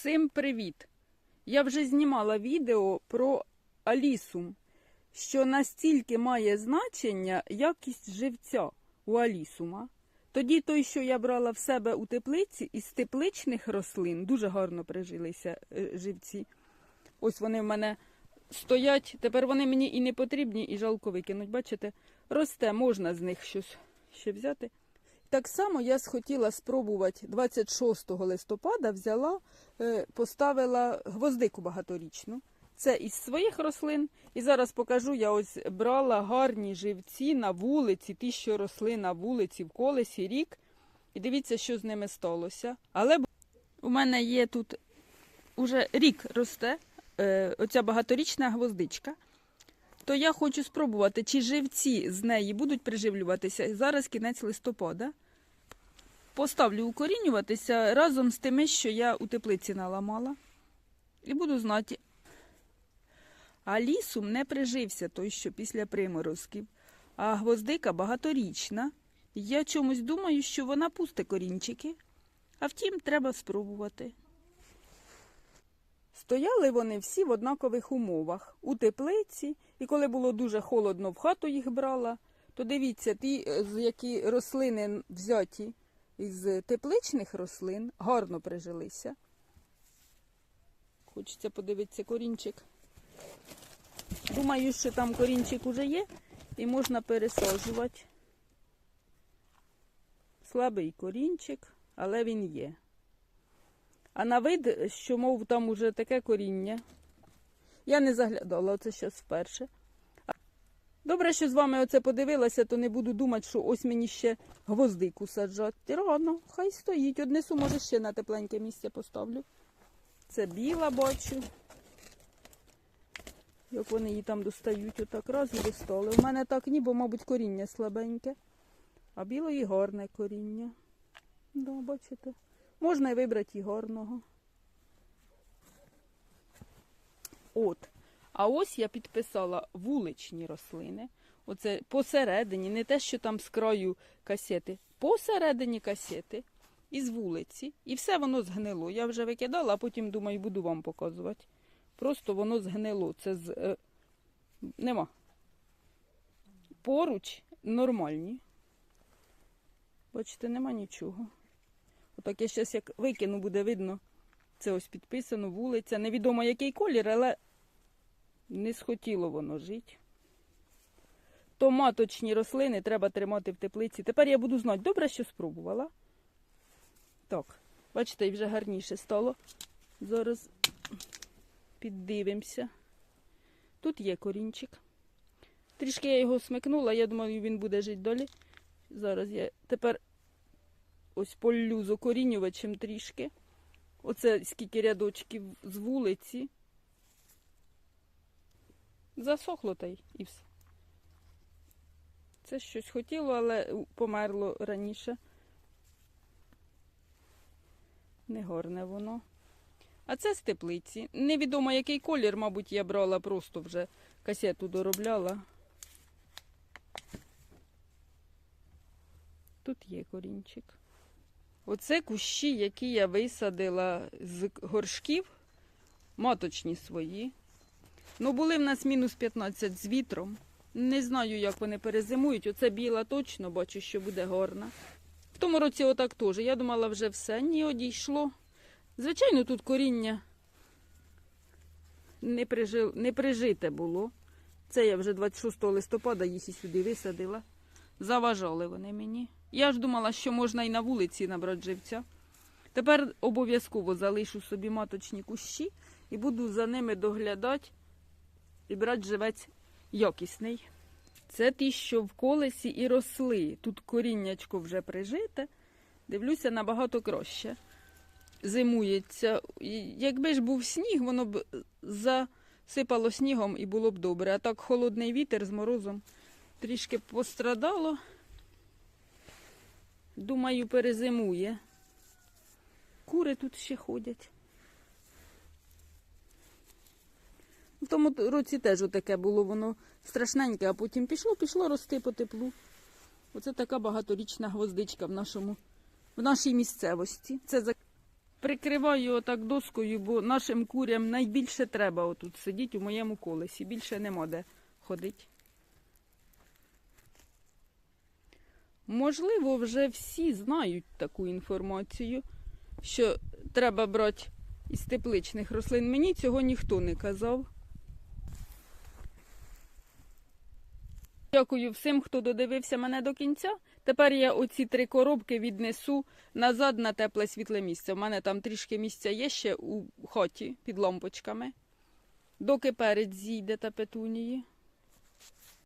Всім привіт! Я вже знімала відео про алісум, що настільки має значення якість живця у алісума. Тоді той, що я брала в себе у теплиці, із тепличних рослин дуже гарно прижилися е, живці. Ось вони в мене стоять. Тепер вони мені і не потрібні, і жалко викинуть. Бачите, росте, можна з них щось ще взяти. Так само я схотіла спробувати 26 листопада взяла, е, поставила гвоздику багаторічну. Це із своїх рослин. І зараз покажу, я ось брала гарні живці на вулиці, ті, що росли на вулиці в колесі рік. І дивіться, що з ними сталося. Але у мене є тут уже рік росте е, оця багаторічна гвоздичка. То я хочу спробувати, чи живці з неї будуть приживлюватися. Зараз кінець листопада. Поставлю укорінюватися разом з тими, що я у теплиці наламала. І буду знати. А лісум не прижився той, що після приморозків. А гвоздика багаторічна. Я чомусь думаю, що вона пусте корінчики. А втім, треба спробувати. Стояли вони всі в однакових умовах у теплиці, і коли було дуже холодно, в хату їх брала, то дивіться, ті, е, які рослини взяті із тепличних рослин, гарно прижилися. Хочеться подивитися корінчик. Думаю, що там корінчик уже є і можна пересаджувати. Слабий корінчик, але він є. А на вид, що, мов, там уже таке коріння. Я не заглядала, оце щось вперше. Добре, що з вами оце подивилася, то не буду думати, що ось мені ще гвоздику саджати. Рано, хай стоїть. Однесу, може, ще на тепленьке місце поставлю. Це біла бачу. Як вони її там достають, отак раз і достали. У мене так ні, бо, мабуть, коріння слабеньке. А білої гарне коріння. Да, бачите? Можна і вибрати і гарного. От. А ось я підписала вуличні рослини. Оце посередині, не те, що там з краю касети, посередині касети із вулиці. І все воно згнило. Я вже викидала, а потім думаю, буду вам показувати. Просто воно згнило. Це з. Е, нема. Поруч нормальні. Бачите, нема нічого. Отак я зараз як викину, буде видно. Це ось підписано, вулиця. Невідомо який колір, але не схотіло воно жити. То маточні рослини треба тримати в теплиці. Тепер я буду знати, добре, що спробувала. Так, бачите, вже гарніше стало. Зараз піддивимося. Тут є корінчик. Трішки я його смикнула, я думаю, він буде жити далі. Зараз я тепер ось полю з окорінювачем трішки. Оце скільки рядочків з вулиці. Засохло та й і все. Це щось хотіло, але померло раніше. Не горне воно. А це з теплиці. Невідомо який колір, мабуть, я брала, просто вже касету доробляла. Тут є корінчик. Оце кущі, які я висадила з горшків, маточні свої. Ну, були в нас мінус 15 з вітром. Не знаю, як вони перезимують. Оце біла точно, бачу, що буде гарна. В тому році отак теж. Я думала, вже все. Ні, одійшло. Звичайно, тут коріння не, прижил, не прижите було. Це я вже 26 листопада їх і сюди висадила. Заважали вони мені. Я ж думала, що можна і на вулиці набрати живця. Тепер обов'язково залишу собі маточні кущі і буду за ними доглядати і брати живець якісний. Це ті, що в колесі і росли. Тут коріннячко вже прижите. Дивлюся набагато краще. Зимується. Якби ж був сніг, воно б засипало снігом і було б добре. А так холодний вітер з морозом трішки пострадало. Думаю, перезимує. Кури тут ще ходять. В тому році теж отаке було воно страшненьке, а потім пішло, пішло рости по теплу. Оце така багаторічна гвоздичка в нашому, в нашій місцевості. Це за прикриваю отак доскою, бо нашим курям найбільше треба отут сидіти у моєму колесі. Більше нема де ходити. Можливо, вже всі знають таку інформацію, що треба брати із тепличних рослин. Мені цього ніхто не казав. Дякую всім, хто додивився мене до кінця. Тепер я оці три коробки віднесу назад на тепле світле місце. У мене там трішки місця є ще у хаті під лампочками. Доки перець зійде та петунії.